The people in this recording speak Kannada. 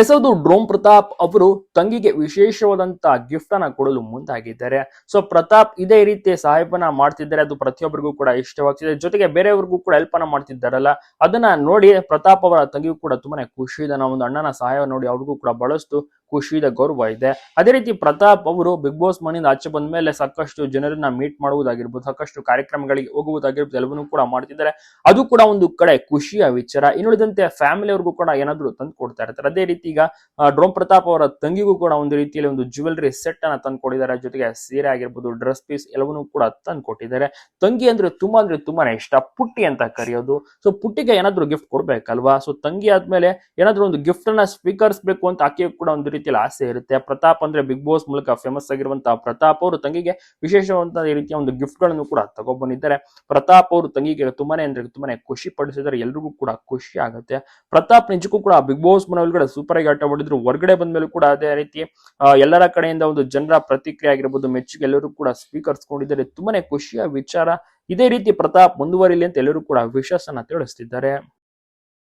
ಎಸ್ ಹೌದು ಡ್ರೋಮ್ ಪ್ರತಾಪ್ ಅವರು ತಂಗಿಗೆ ವಿಶೇಷವಾದಂತಹ ಗಿಫ್ಟ್ ಅನ್ನ ಕೊಡಲು ಮುಂದಾಗಿದ್ದಾರೆ. ಸೊ ಪ್ರತಾಪ್ ಇದೇ ರೀತಿ ಸಹಾಯವನ್ನ ಮಾಡ್ತಿದ್ದಾರೆ. ಅದು ಪ್ರತಿಯೊಬ್ಬರಿಗೂ ಕೂಡ ಇಷ್ಟವಾಗ್ತಿದೆ. ಜೊತೆಗೆ ಬೇರೆಯವ್ರಿಗೂ ಕೂಡ ಹೆಲ್ಪ್ ಅನ್ನ ಮಾಡ್ತಿದ್ದಾರಲ್ಲ, ಅದನ್ನ ನೋಡಿ ಪ್ರತಾಪ್ ಅವರ ತಂಗಿಗೂ ಕೂಡ ತುಂಬಾನೇ ಖುಷಿ ಇದೆ. ನಾವು ಒಂದು ಅಣ್ಣನ ಸಹಾಯ ನೋಡಿ ಅವ್ರಿಗೂ ಕೂಡ ಬಹಳಷ್ಟು ಖುಷಿ ಇದೆ, ಗೌರವ ಇದೆ. ಅದೇ ರೀತಿ ಪ್ರತಾಪ್ ಅವರು ಬಿಗ್ ಬಾಸ್ ಮನೆಯಿಂದ ಆಚೆ ಬಂದ ಮೇಲೆ ಸಾಕಷ್ಟು ಜನರನ್ನ ಮೀಟ್ ಮಾಡುವುದಾಗಿರ್ಬೋದು, ಸಾಕಷ್ಟು ಕಾರ್ಯಕ್ರಮಗಳಿಗೆ ಹೋಗುವುದಾಗಿರ್ಬೋದು, ಎಲ್ಲವನ್ನೂ ಕೂಡ ಮಾಡ್ತಿದ್ದಾರೆ. ಅದು ಕೂಡ ಒಂದು ಕಡೆ ಖುಷಿಯ ವಿಚಾರ. ಇನ್ನುಳಿದಂತೆ ಫ್ಯಾಮಿಲಿ ಅವ್ರಿಗೂ ಕೂಡ ಏನಾದ್ರು ತಂದು ಕೊಡ್ತಾ ಇರ್ತಾರೆ. ಅದೇ ರೀತಿ ಈಗ ಡ್ರೋಮ್ ಪ್ರತಾಪ್ ಅವರ ತಂಗಿಗೂ ಕೂಡ ಒಂದು ರೀತಿಯಲ್ಲಿ ಒಂದು ಜ್ಯುವೆಲ್ರಿ ಸೆಟ್ ಅನ್ನ ತಂದು ಕೊಟ್ಟಿದ್ದಾರೆ. ಜೊತೆಗೆ ಸೀರೆ ಆಗಿರ್ಬೋದು ಡ್ರೆಸ್ ಪೀಸ್ ಎಲ್ಲವನ್ನೂ ಕೂಡ ತಂದು ಕೊಟ್ಟಿದ್ದಾರೆ. ತಂಗಿ ಅಂದ್ರೆ ತುಂಬಾ ಅಂದ್ರೆ ತುಂಬಾನೇ ಇಷ್ಟ. ಪುಟ್ಟಿ ಅಂತ ಕರೆಯೋದು. ಸೊ ಪುಟ್ಟಿಗೆ ಏನಾದ್ರು ಗಿಫ್ಟ್ ಕೊಡ್ಬೇಕಲ್ವಾ? ಸೊ ತಂಗಿ ಆದ್ಮೇಲೆ ಏನಾದ್ರು ಒಂದು ಗಿಫ್ಟ್ ಅನ್ನ ಸ್ವೀಕರಿಸಬೇಕು ಅಂತ ಆಕೆ ಕೂಡ ಒಂದು ರೀತಿಯಲ್ಲಿ ಆಸೆ ಇರುತ್ತೆ. ಪ್ರತಾಪ್ ಅಂದ್ರೆ ಬಿಗ್ ಬಾಸ್ ಮೂಲಕ ಫೇಮಸ್ ಆಗಿರುವಂತಹ ಪ್ರತಾಪ್ ಅವರು ತಂಗಿಗೆ ವಿಶೇಷವಾದಂತಹ ರೀತಿಯ ಒಂದು ಗಿಫ್ಟ್ಗಳನ್ನು ಕೂಡ ತಗೊಬಂದಿದ್ದಾರೆ. ಪ್ರತಾಪ್ ಅವರು ತಂಗಿಗೆ ತುಂಬಾನೇ ಅಂದ್ರೆ ತುಂಬಾನೇ ಖುಷಿ ಪಡಿಸಿದ್ದಾರೆ. ಎಲ್ರಿಗೂ ಕೂಡ ಖುಷಿ ಆಗುತ್ತೆ. ಪ್ರತಾಪ್ ನಿಜಕ್ಕೂ ಕೂಡ ಬಿಗ್ ಬಾಸ್ ಮನೆ ಒಳಗಡೆ ಸೂಪರ್ ಆಗಿ ಆಟ ಆಡಿದ್ರು. ಹೊರಗಡೆ ಬಂದ್ಮೇಲೆ ಕೂಡ ಅದೇ ರೀತಿ ಎಲ್ಲರ ಕಡೆಯಿಂದ ಒಂದು ಜನರ ಪ್ರತಿಕ್ರಿಯೆ ಆಗಿರ್ಬೋದು, ಮೆಚ್ಚುಗೆ ಎಲ್ಲರೂ ಕೂಡ ಸ್ವೀಕರಿಸಿಕೊಂಡಿದ್ದಾರೆ ತುಂಬಾನೇ ಖುಷಿಯ ವಿಚಾರ. ಇದೇ ರೀತಿ ಪ್ರತಾಪ್ ಮುಂದುವರಿಲಿ ಅಂತ ಎಲ್ಲರೂ ಕೂಡ ವಿಶ್ವಾಸನ ತಿಳಿಸ್ತಿದ್ದಾರೆ.